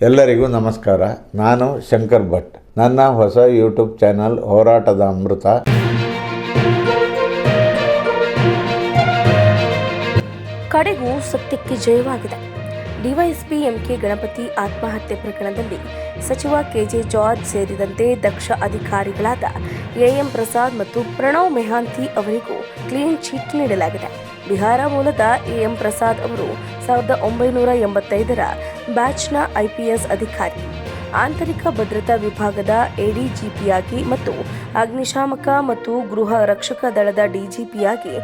ಎಲ್ಲರಿಗೂ ನಮಸ್ಕಾರ. ನಾನು ಶಂಕರ್ ಭಟ್. ನನ್ನ ಹೊಸ ಯೂಟ್ಯೂಬ್ ಚಾನಲ್ ಹೋರಾಟದ ಅಮೃತ. ಕಡೆಗೂ ಸತ್ಯಕ್ಕೆ ಜಯವಾಗಿದೆ. ಡಿವೈಎಸ್ಪಿ ಎಂಕೆ ಗಣಪತಿ ಆತ್ಮಹತ್ಯೆ ಪ್ರಕರಣದಲ್ಲಿ ಸಚಿವ ಕೆಜೆ ಜಾರ್ಜ್ ಸೇರಿದಂತೆ ದಕ್ಷ ಅಧಿಕಾರಿಗಳಾದ ಎಎಂ ಪ್ರಸಾದ್ ಮತ್ತು ಪ್ರಣವ್ ಮೆಹಾಂತಿ ಅವರಿಗೂ ಕ್ಲೀನ್ ಚಿಟ್ ನೀಡಲಾಗಿದೆ. ಬಿಹಾರ ಮೂಲದ ಎಎಂ ಪ್ರಸಾದ್ ಅವರು ಸಾವಿರದ ಒಂಬೈನೂರ ಎಂಬತ್ತೈದರ ಬ್ಯಾಚ್ನ ಐಪಿಎಸ್ ಅಧಿಕಾರಿ. ಆಂತರಿಕ ಭದ್ರತಾ ವಿಭಾಗದ ಎಡಿಜಿಪಿಯಾಗಿ ಮತ್ತು ಅಗ್ನಿಶಾಮಕ ಮತ್ತು ಗೃಹ ರಕ್ಷಕ ದಳದ ಡಿಜಿಪಿಯಾಗಿ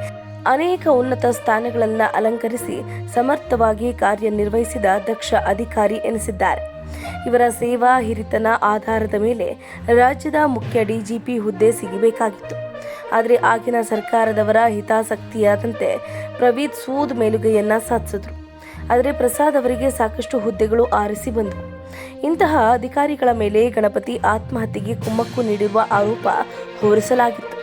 ಅನೇಕ ಉನ್ನತ ಸ್ಥಾನಗಳನ್ನು ಅಲಂಕರಿಸಿ ಸಮರ್ಥವಾಗಿ ಕಾರ್ಯನಿರ್ವಹಿಸಿದ ದಕ್ಷ ಅಧಿಕಾರಿ ಎನಿಸಿದ್ದಾರೆ. ಇವರ ಸೇವಾ ಹಿರಿತನ ಆಧಾರದ ಮೇಲೆ ರಾಜ್ಯದ ಮುಖ್ಯ ಡಿಜಿಪಿ ಹುದ್ದೆ ಸಿಗಬೇಕಾಗಿತ್ತು. ಆದರೆ ಆಗಿನ ಸರ್ಕಾರದವರ ಹಿತಾಸಕ್ತಿಯಾದಂತೆ ಪ್ರವೀತ್ ಸೂದ್ ಮೇಲುಗೈಯನ್ನ ಸಾಧಿಸಿದ್ರು. ಆದರೆ ಪ್ರಸಾದ್ ಅವರಿಗೆ ಸಾಕಷ್ಟು ಹುದ್ದೆಗಳು ಆರಿಸಿ ಬಂದವು. ಇಂತಹ ಅಧಿಕಾರಿಗಳ ಮೇಲೆ ಗಣಪತಿ ಆತ್ಮಹತ್ಯೆಗೆ ಕುಮ್ಮಕ್ಕು ನೀಡಿರುವ ಆರೋಪ ಹೊರಿಸಲಾಗಿತ್ತು.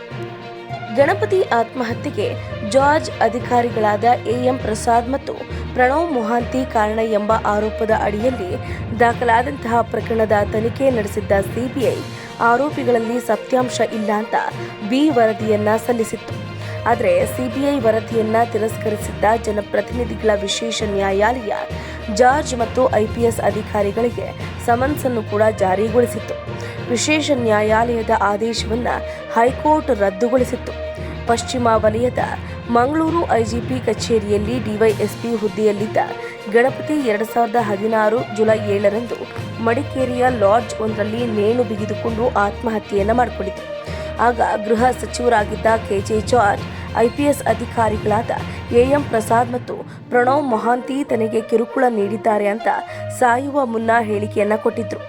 ಗಣಪತಿ ಆತ್ಮಹತ್ಯೆಗೆ ಜಾರ್ಜ್ ಅಧಿಕಾರಿಗಳಾದ ಎಎಂ ಪ್ರಸಾದ್ ಮತ್ತು ಪ್ರಣವ್ ಮೊಹಾಂತಿ ಕಾರಣ ಎಂಬ ಆರೋಪದ ಅಡಿಯಲ್ಲಿ ದಾಖಲಾದಂತಹ ಪ್ರಕರಣದ ತನಿಖೆ ನಡೆಸಿದ್ದ ಸಿಬಿಐ ಆರೋಪಿಗಳಲ್ಲಿ ಸತ್ಯಾಂಶ ಇಲ್ಲ ಅಂತ ಬಿ ವರದಿಯನ್ನ ಸಲ್ಲಿಸಿತ್ತು. ಆದರೆ ಸಿಬಿಐ ವರದಿಯನ್ನ ತಿರಸ್ಕರಿಸಿದ್ದ ಜನಪ್ರತಿನಿಧಿಗಳ ವಿಶೇಷ ನ್ಯಾಯಾಲಯ ಜಾರ್ಜ್ ಮತ್ತು ಐಪಿಎಸ್ ಅಧಿಕಾರಿಗಳಿಗೆ ಸಮನ್ಸ್ ಅನ್ನು ಕೂಡ ಜಾರಿಗೊಳಿಸಿತ್ತು. ವಿಶೇಷ ನ್ಯಾಯಾಲಯದ ಆದೇಶವನ್ನು ಹೈಕೋರ್ಟ್ ರದ್ದುಗೊಳಿಸಿತ್ತು. ಪಶ್ಚಿಮ ವಲಯದ ಮಂಗಳೂರು ಐಜಿಪಿ ಕಚೇರಿಯಲ್ಲಿ ಡಿವೈಎಸ್ಪಿ ಹುದ್ದೆಯಲ್ಲಿದ್ದ ಗಣಪತಿ ಎರಡು ಸಾವಿರದ ಹದಿನಾರು ಜುಲೈ ಏಳರಂದು ಮಡಿಕೇರಿಯ ಲಾಡ್ಜ್ ಒಂದರಲ್ಲಿ ನೇಣು ಬಿಗಿದುಕೊಂಡು ಆತ್ಮಹತ್ಯೆಯನ್ನು ಮಾಡಿಕೊಂಡಿತು ಆಗ ಗೃಹ ಸಚಿವರಾಗಿದ್ದ ಕೆಜೆ ಜಾರ್ಜ್, ಐಪಿಎಸ್ ಅಧಿಕಾರಿಗಳಾದ ಎಎಂ ಪ್ರಸಾದ್ ಮತ್ತು ಪ್ರಣವ್ ಮೊಹಾಂತಿ ತನಗೆ ಕಿರುಕುಳ ನೀಡಿದ್ದಾರೆ ಅಂತ ಸಾಯುವ ಮುನ್ನ ಹೇಳಿಕೆಯನ್ನ ಕೊಟ್ಟಿದ್ರು.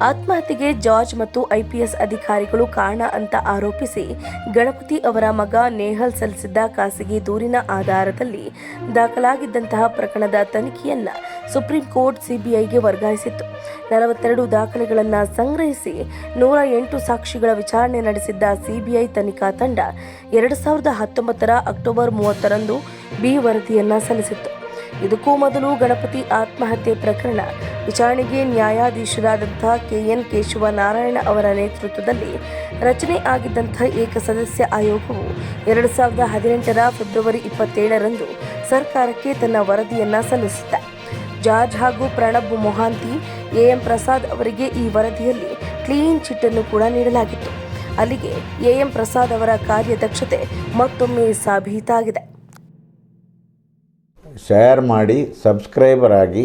ಆತ್ಮಹತ್ಯೆಗೆ ಜಾರ್ಜ್ ಮತ್ತು ಐಪಿಎಸ್ ಅಧಿಕಾರಿಗಳು ಕಾರಣ ಅಂತ ಆರೋಪಿಸಿ ಗಣಪತಿ ಅವರ ಮಗ ನೇಹಲ್ ಸಲ್ಲಿಸಿದ್ದ ಖಾಸಗಿ ದೂರಿನ ಆಧಾರದಲ್ಲಿ ದಾಖಲಾಗಿದ್ದಂತಹ ಪ್ರಕರಣದ ತನಿಖೆಯನ್ನ ಸುಪ್ರೀಂ ಕೋರ್ಟ್ ಸಿಬಿಐಗೆ ವರ್ಗಾಯಿಸಿತ್ತು. ನಲವತ್ತೆರಡು ದಾಖಲೆಗಳನ್ನು ಸಂಗ್ರಹಿಸಿ ನೂರ ಎಂಟು ಸಾಕ್ಷಿಗಳ ವಿಚಾರಣೆ ನಡೆಸಿದ್ದ ಸಿಬಿಐ ತನಿಖಾ ತಂಡ ಎರಡು ಸಾವಿರದ ಹತ್ತೊಂಬತ್ತರ ಅಕ್ಟೋಬರ್ ಮೂವತ್ತರಂದು ಬಿ ವರದಿಯನ್ನು ಸಲ್ಲಿಸಿತ್ತು. ಇದಕ್ಕೂ ಮೊದಲು ಗಣಪತಿ ಆತ್ಮಹತ್ಯೆ ಪ್ರಕರಣ ವಿಚಾರಣೆಗೆ ನ್ಯಾಯಾಧೀಶರಾದಂತಹ ಕೆಎನ್ ಕೇಶವ ನಾರಾಯಣ ಅವರ ನೇತೃತ್ವದಲ್ಲಿ ರಚನೆ ಆಗಿದ್ದಂತಹ ಏಕಸದಸ್ಯ ಆಯೋಗವು ಎರಡು ಸಾವಿರದ ಹದಿನೆಂಟರ ಫೆಬ್ರವರಿ ಇಪ್ಪತ್ತೇಳರಂದು ಸರ್ಕಾರಕ್ಕೆ ತನ್ನ ವರದಿಯನ್ನು ಸಲ್ಲಿಸಿದೆ. ಜಾರ್ಜ್ ಹಾಗೂ ಪ್ರಣಬ್ ಮೊಹಾಂತಿ ಎಎಂ ಪ್ರಸಾದ್ ಅವರಿಗೆ ಈ ವರದಿಯಲ್ಲಿ ಕ್ಲೀನ್ ಚಿಟ್ ಅನ್ನು ಕೂಡ ನೀಡಲಾಗಿತ್ತು. ಅಲ್ಲಿಗೆ ಎಎಂ ಪ್ರಸಾದ್ ಅವರ ಕಾರ್ಯದಕ್ಷತೆ ಮತ್ತೊಮ್ಮೆ ಸಾಬೀತಾಗಿದೆ. ಶೇರ್ ಮಾಡಿ ಸಬ್ಸ್ಕ್ರೈಬರ್ ಆಗಿ